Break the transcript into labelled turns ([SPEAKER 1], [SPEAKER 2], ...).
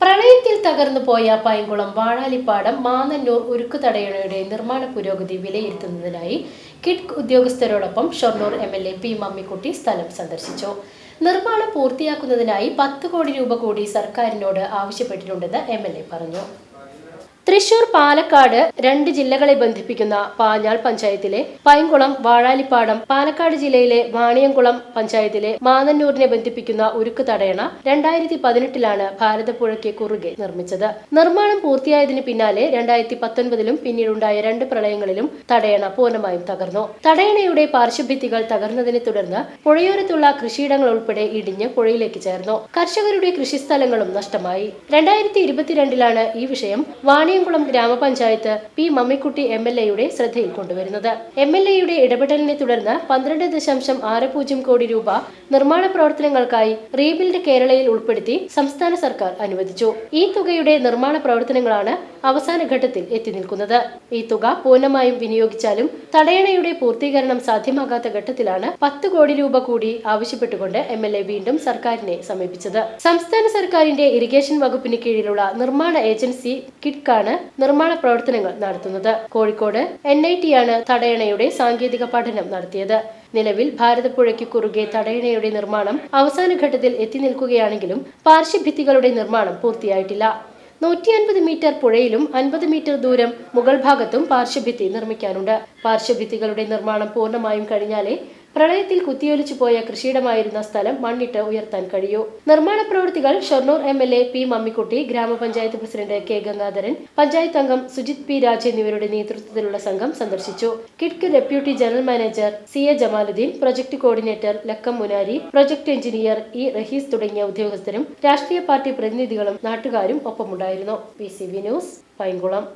[SPEAKER 1] പ്രളയത്തിൽ തകർന്നു പോയ പൈങ്കുളം വാഴാലിപ്പാടം മാന്നന്നൂർ ഉരുക്കുതടയണയുടെ നിർമ്മാണ പുരോഗതി വിലയിരുത്തുന്നതിനായി കിഡ് ഉദ്യോഗസ്ഥരോടൊപ്പം Shoranur M L A P Mammikutty സ്ഥലം സന്ദർശിച്ചു. നിർമ്മാണം പൂർത്തിയാക്കുന്നതിനായി പത്ത് കോടി രൂപ കൂടി സർക്കാരിനോട് ആവശ്യപ്പെട്ടിട്ടുണ്ടെന്ന് എം എൽ എ പറഞ്ഞു. തൃശൂർ പാലക്കാട് രണ്ട് ജില്ലകളെ ബന്ധിപ്പിക്കുന്ന പാഞ്ഞാൾ പഞ്ചായത്തിലെ പൈങ്കുളം വാഴാലിപ്പാടം പാലക്കാട് ജില്ലയിലെ വാണിയംകുളം പഞ്ചായത്തിലെ മാനന്നൂരിനെ ബന്ധിപ്പിക്കുന്ന ഉരുക്ക് തടയണ രണ്ടായിരത്തി പതിനെട്ടിലാണ് ഭാരതപ്പുഴയ്ക്ക് കുറുകെ നിർമ്മിച്ചത്. നിർമ്മാണം പൂർത്തിയായതിനു പിന്നാലെ രണ്ടായിരത്തി പത്തൊൻപതിലും പിന്നീടുണ്ടായ രണ്ട് പ്രളയങ്ങളിലും തടയണ പൂർണമായും തകർന്നു. തടയണയുടെ പാർശ്വഭിത്തികൾ തകർന്നതിനെ തുടർന്ന് പുഴയോരത്തുള്ള കൃഷിയിടങ്ങൾ ഉൾപ്പെടെ ഇടിഞ്ഞ് പുഴയിലേക്ക് ചേർന്നു. കർഷകരുടെ കൃഷിസ്ഥലങ്ങളും നഷ്ടമായി. രണ്ടായിരത്തി ഇരുപത്തിരണ്ടിലാണ് ഈ വിഷയം വാണിയംകുളം ഗ്രാമപഞ്ചായത്ത് പി മമ്മിക്കുട്ടി എം എൽ എയുടെ ശ്രദ്ധയിൽ കൊണ്ടുവരുന്നത്. എം എൽ എയുടെ ഇടപെടലിനെ തുടർന്ന് പന്ത്രണ്ട് ദശാംശം ആറ് പൂജ്യം കോടി രൂപ നിർമ്മാണ പ്രവർത്തനങ്ങൾക്കായി റീബിൽഡ് കേരളയിൽ ഉൾപ്പെടുത്തി സംസ്ഥാന സർക്കാർ അനുവദിച്ചു. ഈ തുകയുടെ നിർമ്മാണ പ്രവർത്തനങ്ങളാണ് അവസാന ഘട്ടത്തിൽ എത്തി നിൽക്കുന്നത്. ഈ തുക പൂർണമായും വിനിയോഗിച്ചാലും തടയണയുടെ പൂർത്തീകരണം സാധ്യമാകാത്ത ഘട്ടത്തിലാണ് പത്ത് കോടി രൂപ കൂടി ആവശ്യപ്പെട്ടുകൊണ്ട് എം എൽ എ വീണ്ടും സർക്കാരിനെ സമീപിച്ചത്. സംസ്ഥാന സർക്കാരിന്റെ ഇറിഗേഷൻ വകുപ്പിന് കീഴിലുള്ള നിർമ്മാണ ഏജൻസി കിഡ്കാണ് നിർമ്മാണ പ്രവർത്തനങ്ങൾ നടത്തുന്നത്. കോഴിക്കോട് എൻ ഐ ടി ആണ് തടയണയുടെ സാങ്കേതിക പഠനം നടത്തിയത്. നിലവിൽ ഭാരതപ്പുഴയ്ക്ക് കുറുകെ തടയണയുടെ നിർമ്മാണം അവസാന ഘട്ടത്തിൽ എത്തി നിൽക്കുകയാണെങ്കിലും പാർശ്വഭിത്തികളുടെ നിർമ്മാണം പൂർത്തിയായിട്ടില്ല. നൂറ്റി അൻപത് മീറ്റർ പുഴയിലും അൻപത് മീറ്റർ ദൂരം മുകൾ ഭാഗത്തും പാർശ്വഭിത്തി നിർമ്മിക്കാനുണ്ട്. പാർശ്വഭിത്തികളുടെ നിർമ്മാണം പൂർണമായും കഴിഞ്ഞാലേ പ്രളയത്തിൽ കുത്തിയൊലിച്ചു പോയ കൃഷിയിടമായിരുന്ന സ്ഥലം മണ്ണിട്ട് ഉയർത്താൻ കഴിയൂ. നിർമ്മാണ പ്രവൃത്തികൾ Shoranur M L A P Mammikutty ഗ്രാമപഞ്ചായത്ത് പ്രസിഡന്റ് കെ ഗംഗാധരൻ പഞ്ചായത്ത് അംഗം സുജിത് പി രാജ് എന്നിവരുടെ നേതൃത്വത്തിലുള്ള സംഘം സന്ദർശിച്ചു. കിഡ്ക് deputy general manager C A Jamaluddin project coordinator ലക്കം മുനാരി പ്രൊജക്ട് എഞ്ചിനീയർ ഇ റഹീസ് തുടങ്ങിയ ഉദ്യോഗസ്ഥരും രാഷ്ട്രീയ പാർട്ടി പ്രതിനിധികളും നാട്ടുകാരും ഒപ്പമുണ്ടായിരുന്നു. P C V news Painkulam.